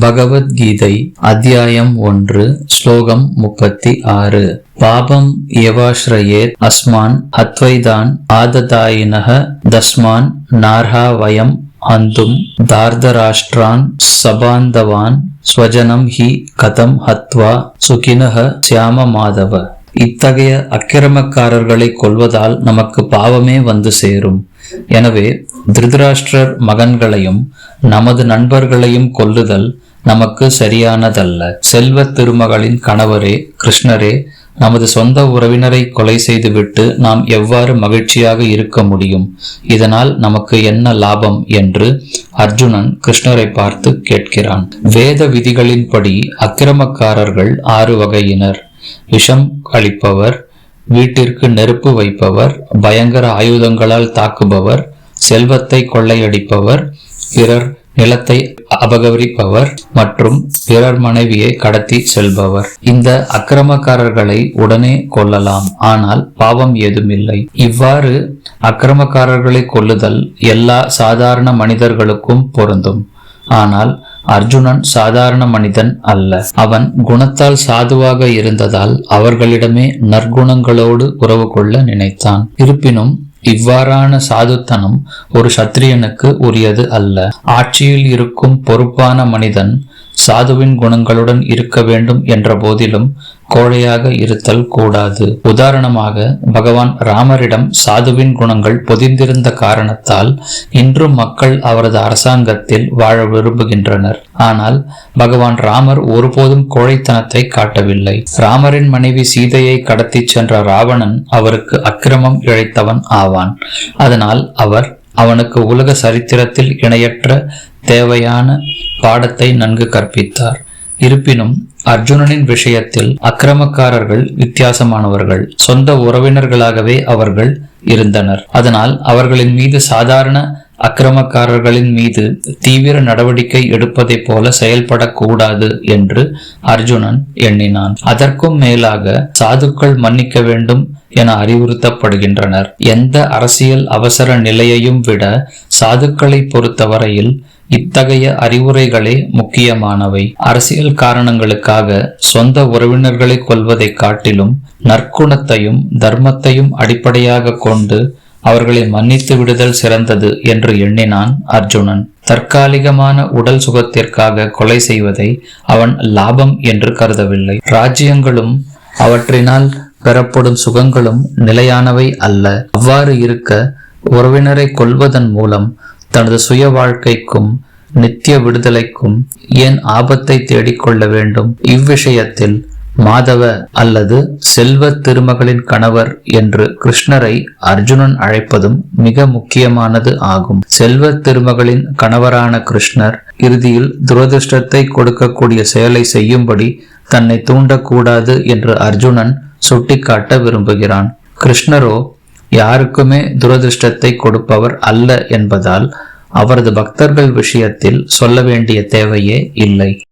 பகவத்கீதை அத்தியாயம் ஒன்று ஸ்லோகம் முப்பத்தி ஆறு. பாபம் ஏவாஸ்ரயேத் அஸ்மான் அத்வைதான் ஆததாயினக தஸ்மான் நார்ஹா வயம் அந்தும் தார்தராஷ்டிரான் சபாந்தவான் ஸ்வஜனம் ஹி கதம் ஹத்வா சுகினக சியாம மாதவ. இத்தகைய அக்கிரமக்காரர்களை கொல்வதால் நமக்கு பாவமே வந்து சேரும். எனவே திருதராஷ்டிரர் மகன்களையும் நமது நண்பர்களையும் கொல்லுதல் நமக்கு சரியானதல்ல. செல்வ திருமகளின் கணவரே கிருஷ்ணரே நமது சொந்த உறவினரை கொலை செய்துவிட்டு நாம் எவ்வாறு மகிழ்ச்சியாக இருக்க முடியும்? இதனால் நமக்கு என்ன லாபம்? என்று அர்ஜுனன் கிருஷ்ணரை பார்த்து கேட்கிறான். வேத விதிகளின்படி அக்கிரமக்காரர்கள் ஆறு வகையினர். விஷம் அளிப்பவர் வீட்டிற்கு நெருப்பு வைப்பவர் பயங்கர ஆயுதங்களால் தாக்குபவர் செல்வத்தை கொள்ளையடிப்பவர் பிறர் நிலத்தை அபகரிப்பவர் மற்றும் பிறர் மனைவியை கடத்தி செல்பவர். இந்த அக்கிரமக்காரர்களை உடனே கொல்லலாம். ஆனால் பாவம் ஏதுமில்லை. இவ்வாறு அக்கிரமக்காரர்களை கொல்லுதல் எல்லா சாதாரண மனிதர்களுக்கும் பொருந்தும். ஆனால் அர்ஜுனன் சாதாரண மனிதன் அல்ல. அவன் குணத்தால் சாதுவாக இருந்ததால் அவர்களிடமே நற்குணங்களோடு உறவு கொள்ள நினைத்தான். இருப்பினும் இவ்வாறான சாதுத்தனம் ஒரு சத்திரியனுக்கு உரியது அல்ல. ஆட்சியில் இருக்கும் பொறுப்பான மனிதன் சாதுவின் குணங்களுடன் இருக்க வேண்டும் என்ற போதிலும் கோழையாக இருத்தல் கூடாது. உதாரணமாக பகவான் ராமரிடம் சாதுவின் குணங்கள் பொதிந்திருந்த காரணத்தால் இன்றும் மக்கள் அவரது அரசாங்கத்தில் வாழ விரும்புகின்றனர். ஆனால் பகவான் ராமர் ஒருபோதும் கோழைத்தனத்தை காட்டவில்லை. ராமரின் மனைவி சீதையை கடத்தி சென்ற ராவணன் அவருக்கு அக்கிரமம் இழைத்தவன் ஆவான். அதனால் அவர் அவனுக்கு உலக சரித்திரத்தில் இணையற்ற தேவையான பாடத்தை நன்கு கற்பித்தார். இருப்பினும் அர்ஜுனனின் விஷயத்தில் அக்கிரமக்காரர்கள் வித்தியாசமானவர்கள் சொந்த உறவினர்களாகவே அவர்கள் இருந்தனர். அதனால் அவர்களின் மீது சாதாரண அக்கிரமக்காரர்களின் மீது தீவிர நடவடிக்கை எடுப்பதைப் போல செயல்படக்கூடாது என்று அர்ஜுனன் எண்ணினான். அதற்கும் மேலாக சாதுக்கள் மன்னிக்க வேண்டும் என அறிவுறுத்தப்படுகின்றனர். எந்த அரசியல் அவசர நிலையையும் விட சாதுக்களை பொறுத்தவரையில் இத்தகைய அறிவுரைகளே முக்கியமானவை. அரசியல் காரணங்களுக்காக சொந்த உறவினர்களை கொள்வதை காட்டிலும் நற்குணத்தையும் தர்மத்தையும் அடிப்படையாக கொண்டு அவர்களை மன்னித்து விடுதல் சிறந்தது என்று எண்ணினான் அர்ஜுனன். தற்காலிகமான உடல் சுகத்திற்காக கொலை செய்வதை அவன் லாபம் என்று கருதவில்லை. ராஜ்யங்களும் அவற்றினால் பெறப்படும் சுகங்களும் நிலையானவை அல்ல. அவ்வாறு இருக்க உறவினரை கொள்வதன் மூலம் தனது சுய வாழ்க்கைக்கும் நித்திய விடுதலைக்கும் ஏன் ஆபத்தை தேடிக்கொள்ள வேண்டும்? இவ்விஷயத்தில் மாதவ அல்லது செல்வ திருமகளின் கணவர் என்று கிருஷ்ணரை அர்ஜுனன் அழைப்பதும் மிக முக்கியமானது ஆகும். செல்வ திருமகளின் கணவரான கிருஷ்ணர் இறுதியில் துரதிருஷ்டத்தை கொடுக்கக்கூடிய செயலை செய்யும்படி தன்னை தூண்டக்கூடாது என்று அர்ஜுனன் சுட்டிக்காட்ட விரும்புகிறான். கிருஷ்ணரோ யாருக்குமே துரதிருஷ்டத்தை கொடுப்பவர் அல்ல என்பதால் அவரது பக்தர்கள் விஷயத்தில் சொல்ல வேண்டிய தேவையே இல்லை.